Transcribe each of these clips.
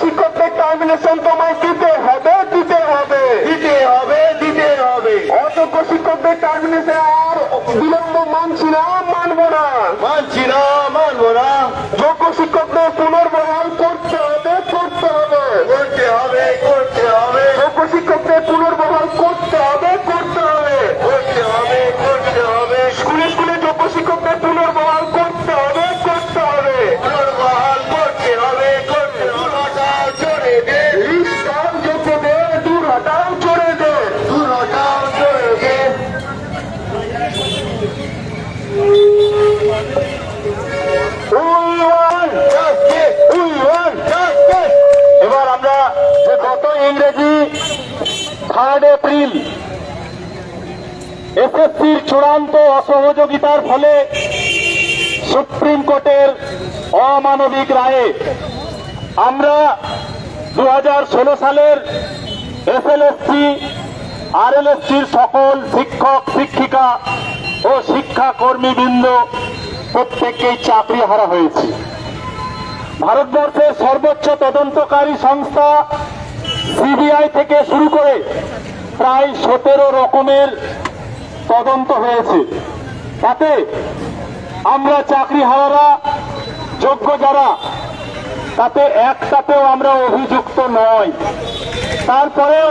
শিক্ষকদের টার্মিনেশন তোমায় দিতে থার্ড এপ্রিল। এসএসসির চূড়ান্ত অসহযোগিতার ফলে সুপ্রিম কোর্টের অমানবিক রায়ে আমরা দু সালের এসএলএসসি, আরএলএসসির সকল শিক্ষক, শিক্ষিকা ও শিক্ষা কর্মীবৃন্দ প্রত্যেককেই চাকরি হারা হয়েছে। ভারতবর্ষের সর্বোচ্চ তদন্তকারী সংস্থা সিবিআই থেকে শুরু করে প্রায় সতেরো রকমের তদন্ত হয়েছে। তাতে আমরা চাকরি হারারা, যোগ্য যারা, তাতে একটাতেও আমরা অভিযুক্ত নয়। তারপরেও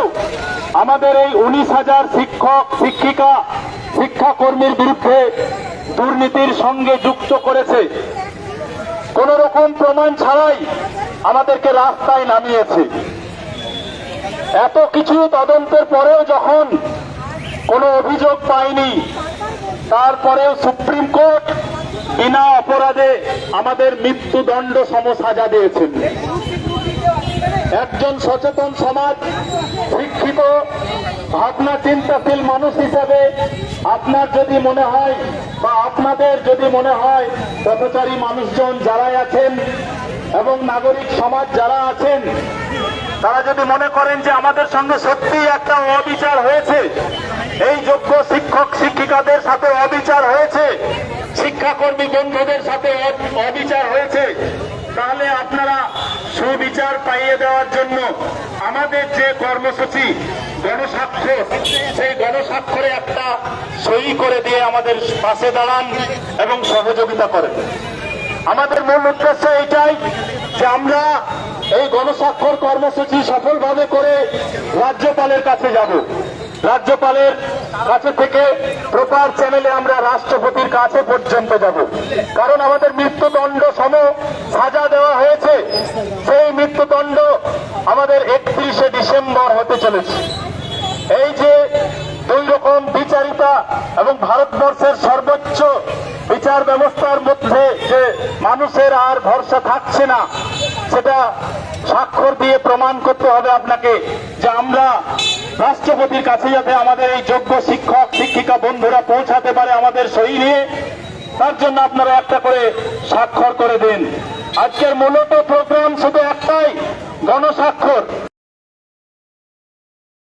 আমাদের এই উনিশ হাজার শিক্ষক, শিক্ষিকা, শিক্ষাকর্মীর বিরুদ্ধে দুর্নীতির সঙ্গে যুক্ত করেছে। কোন রকম প্রমাণ ছাড়াই আমাদেরকে রাস্তায় নামিয়েছে। এত কিছু তদন্তের পরেও যখন কোনো অভিযোগ পাইনি তারপরেও সুপ্রিম কোর্ট বিনা অপরাধে আমাদের মৃত্যুদণ্ড সম সাজা দিয়েছেন। একজন সচেতন সমাজ, শিক্ষিত ভাবনা চিন্তাশীল মানুষ হিসাবে আপনার যদি মনে হয় বা আপনাদের যদি মনে হয়, পথচারী মানুষজন যারাই আছেন এবং নাগরিক সমাজ যারা আছেন তারা যদি মনে করেন যে আমাদের সঙ্গে সত্যি একটা অবিচার হয়েছে, এই যোগ্য শিক্ষক, শিক্ষিকাদের সাথে অবিচার হয়েছে, শিক্ষাকর্মী বন্ধুদের সাথে অবিচার হয়েছে, তাহলে আপনারা সুবিচার পাইয়ে দেওয়ার জন্য আমাদের যে কর্মসূচি, গণস্বাক্ষর, সেই গণস্বাক্ষরে একটা সই করে দিয়ে আমাদের পাশে দাঁড়ান এবং সহযোগিতা করেন। আমাদের মূল উদ্দেশ্য এইটাই যে আমরা এই গণস্বাক্ষর কর্মসূচি সফলভাবে করে রাজ্যপালের কাছে যাব। রাজ্যপালের কাছে থেকে প্রপার চ্যানেলে আমরা রাষ্ট্রপতির কাছে পর্যন্ত যাব। কারণ আমাদের মৃত্যুদণ্ড সম সাজা দেওয়া হয়েছে। সেই মৃত্যুদণ্ড আমাদের একত্রিশে ডিসেম্বর হতে চলেছে। এই যে দুই রকম বিচারিতা এবং ভারতবর্ষের সর্বোচ্চ বিচার ব্যবস্থার মধ্যে যে মানুষের আর ভরসা থাকছে না সেটা স্বাক্ষর দিয়ে প্রমাণ করতে হবে আপনাকে যে আমরা রাষ্ট্রপতির কাছে যাতে আমাদের এই যোগ্য শিক্ষক, শিক্ষিকা বন্ধুরা পৌঁছাতে পারে আমাদের সই নিয়ে, তার জন্য আপনারা একটা করে স্বাক্ষর করে দিন। আজকের মূলত প্রোগ্রাম শুধু একটাই, গণস্বাক্ষর।